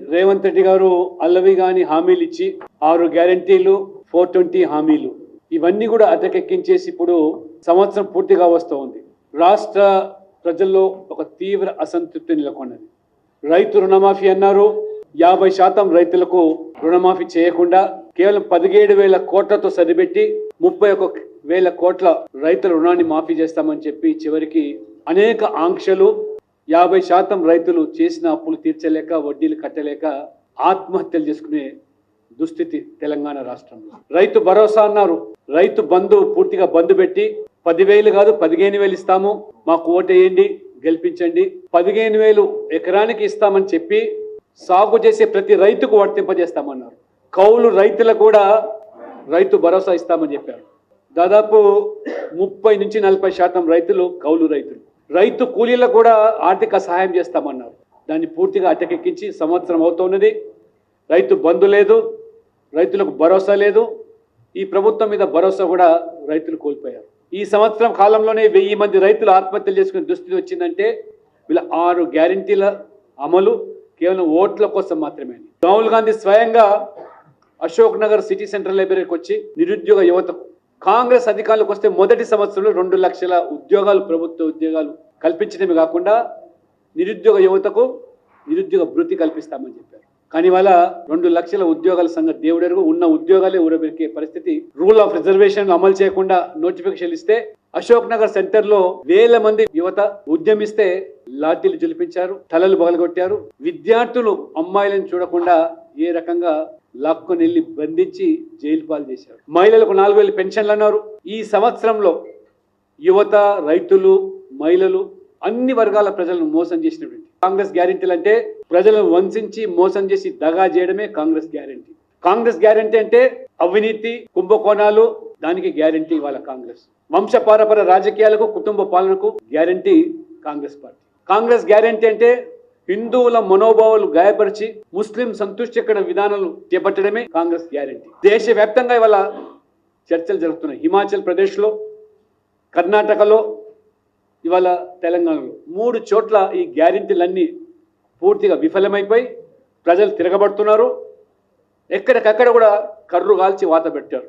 రేవంత్ రెడ్డి గారు అల్లవి గాని హామీలు ఇచ్చి ఆరు గ్యారంటీలు ఫోర్ ట్వంటీ హామీలు. ఇవన్నీ కూడా అటకెక్కించేసి ఇప్పుడు సంవత్సరం పూర్తిగా వస్తూ ఉంది రాష్ట్ర ప్రజల్లో ఒక తీవ్ర అసంతృప్తి నెలకొన్నది. రైతు రుణమాఫీ అన్నారు. యాభై శాతం రైతులకు రుణమాఫీ చేయకుండా కేవలం పదిహేడు వేల కోట్లతో సరిపెట్టి ముప్పై ఒక వేల కోట్ల రైతుల రుణాన్ని మాఫీ చేస్తామని చెప్పి చివరికి అనేక ఆంక్షలు యాభై శాతం రైతులు చేసిన అప్పులు తీర్చలేక వడ్డీలు కట్టలేక ఆత్మహత్యలు చేసుకునే దుస్థితి తెలంగాణ రాష్ట్రంలో. రైతు భరోసా అన్నారు. రైతు బంధు పూర్తిగా బంధు పెట్టి పదివేలు కాదు పదిహేను వేలు ఇస్తాము. మాకు ఓటేయండి గెలిపించండి. పదిహేను వేలు ఎకరానికి ఇస్తామని చెప్పి సాగు చేసే ప్రతి రైతుకు వర్తింపజేస్తామన్నారు. కౌలు రైతులకు కూడా రైతు భరోసా ఇస్తామని చెప్పారు. దాదాపు ముప్పై నుంచి నలభై శాతం రైతులు కౌలు రైతులు. రైతు కూలీలకు కూడా ఆర్థిక సహాయం చేస్తామన్నారు. దాన్ని పూర్తిగా అటకెక్కించి సంవత్సరం అవుతున్నది. రైతు బంధు లేదు రైతులకు భరోసా లేదు. ఈ ప్రభుత్వం మీద భరోసా కూడా రైతులు కోల్పోయారు. ఈ సంవత్సరం కాలంలోనే వెయ్యి మంది రైతులు ఆత్మహత్యలు చేసుకునే దుస్థితి వచ్చిందంటే వీళ్ళ ఆరు గ్యారంటీల అమలు కేవలం ఓట్ల కోసం మాత్రమే రాహుల్ గాంధీ స్వయంగా అశోక్ నగర్ సిటీ సెంట్రల్ లైబ్రరీకి వచ్చి నిరుద్యోగ యువతకు కాంగ్రెస్ అధికారులకు వస్తే మొదటి సంవత్సరంలో రెండు లక్షల ఉద్యోగాలు ప్రభుత్వ ఉద్యోగాలు కల్పించడమే కాకుండా నిరుద్యోగ యువతకు నిరుద్యోగ భృతి కల్పిస్తామని చెప్పారు. కానీ వల్ల రెండు లక్షల ఉద్యోగాల సంగతి దేవుడెరుగు ఉన్న ఉద్యోగాలే ఊరబెరికే పరిస్థితి. రూల్ ఆఫ్ రిజర్వేషన్ అమలు చేయకుండా నోటిఫికేషన్ ఇస్తే అశోక్ నగర్ సెంటర్లో వేల మంది యువత ఉద్యమిస్తే లాఠీలు జులిపించారు తలలు బగలగొట్టారు. విద్యార్థులు అమ్మాయిలను చూడకుండా ఏ రకంగా లాక్కొని వెళ్ళి బంధించి జైలు పాలు చేశారు. మహిళలకు నాలుగు వేలు పెన్షన్లు అన్నారు. ఈ సంవత్సరంలో యువత రైతులు మహిళలు అన్ని వర్గాల ప్రజలను మోసం చేసినటువంటి కాంగ్రెస్ గ్యారెంటీలు అంటే ప్రజలను వంశించి మోసం చేసి దగా చేయడమే కాంగ్రెస్ గ్యారెంటీ. కాంగ్రెస్ గ్యారెంటీ అంటే అవినీతి కుంభకోణాలు దానికి గ్యారెంటీ వాళ్ళ కాంగ్రెస్. వంశపారపర రాజకీయాలకు కుటుంబ పాలనకు guarantee Congress party. Congress guarantee అంటే హిందువుల మనోభావాలు గాయపరిచి ముస్లిం సంతుష్టికర విధానాలు చేపట్టడమే కాంగ్రెస్ గ్యారెంటీ. దేశవ్యాప్తంగా ఇవాళ చర్చలు జరుగుతున్నాయి. హిమాచల్ ప్రదేశ్లో కర్ణాటకలో ఇవాళ తెలంగాణలో. మూడు చోట్ల ఈ గ్యారెంటీలన్నీ పూర్తిగా విఫలమైపోయి ప్రజలు తిరగబడుతున్నారు. ఎక్కడికక్కడ కూడా కర్రు కాల్చి వాత పెట్టారు.